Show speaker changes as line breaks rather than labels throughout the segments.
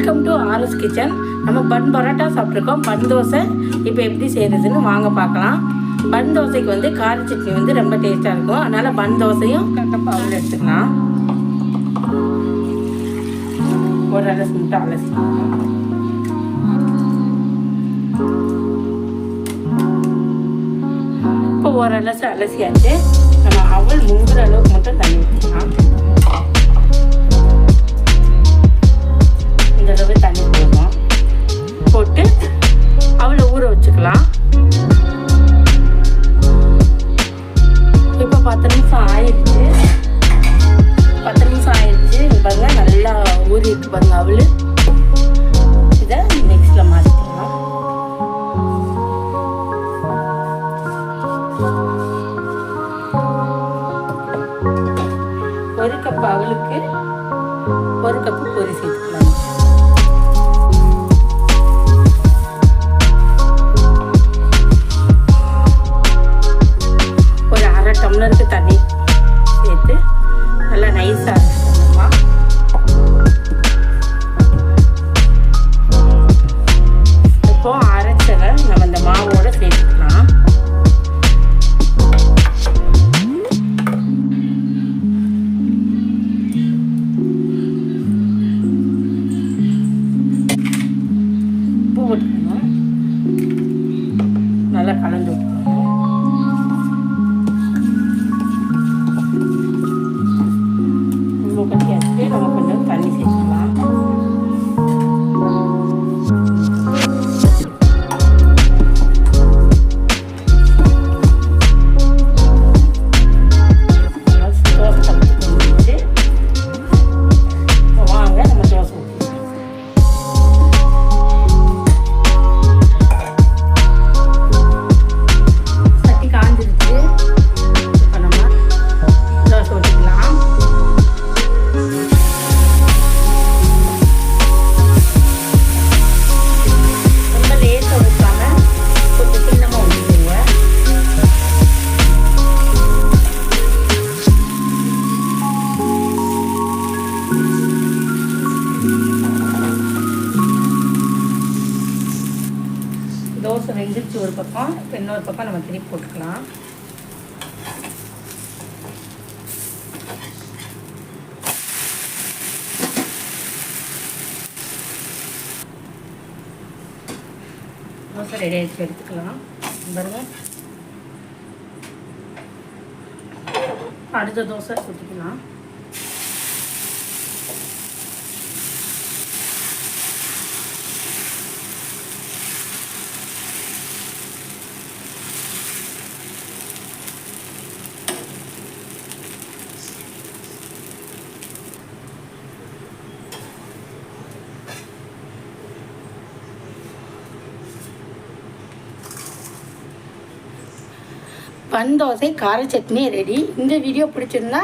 Welcome to RS kitchen நம்ம பன் பரோட்டா சாப்பிட்ருக்கோம் பன் தோசை. இப்போ எப்படி செய்கிறதுன்னு வாங்க பார்க்கலாம். பன் தோசைக்கு வந்து கார சட்னி வந்து ரொம்ப டேஸ்ட்டாக இருக்கும். அதனால் பன் தோசையும் கரெக்டாக அவள் எடுத்துக்கலாம். ஒரு அலசி மட்டும் அலசி இப்போ ஒரு அலசி அலசியாச்சு. நம்ம அவள் முங்குற அளவுக்கு மட்டும் தண்ணி ஊற்றிக்கலாம் ஆயிடுச்சு. பத்து நிமிஷம் ஆயிடுச்சு. இங்க பாருங்க நல்லா ஊறி இருக்கு பாருங்க அவளு. இதை மிக்ஸில் மாற்றிக்கலாம் ஒரு கப் அவளுக்கு ஒரு கப்பு பொரி நல்லா கலந்து வெந்துருச்சு ஒரு பக்கம் இப்போ இன்னொரு பக்கம் நம்ம திருப்பி போட்டுக்கலாம். தோசை ரெடி ஆகிடுச்சு எடுத்துக்கலாம். பாருங்க. அடுத்த தோசை ஊற்றிக்கலாம் பன் தோசை கார சட்னி ரெடி இந்த வீடியோ பிடிச்சிருந்தா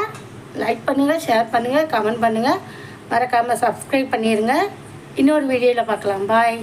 லைக் பண்ணுங்கள் ஷேர் பண்ணுங்கள் கமெண்ட் பண்ணுங்கள் மறக்காமல் சப்ஸ்கிரைப் பண்ணிடுங்க இன்னொரு வீடியோவில் பார்க்கலாம். பாய்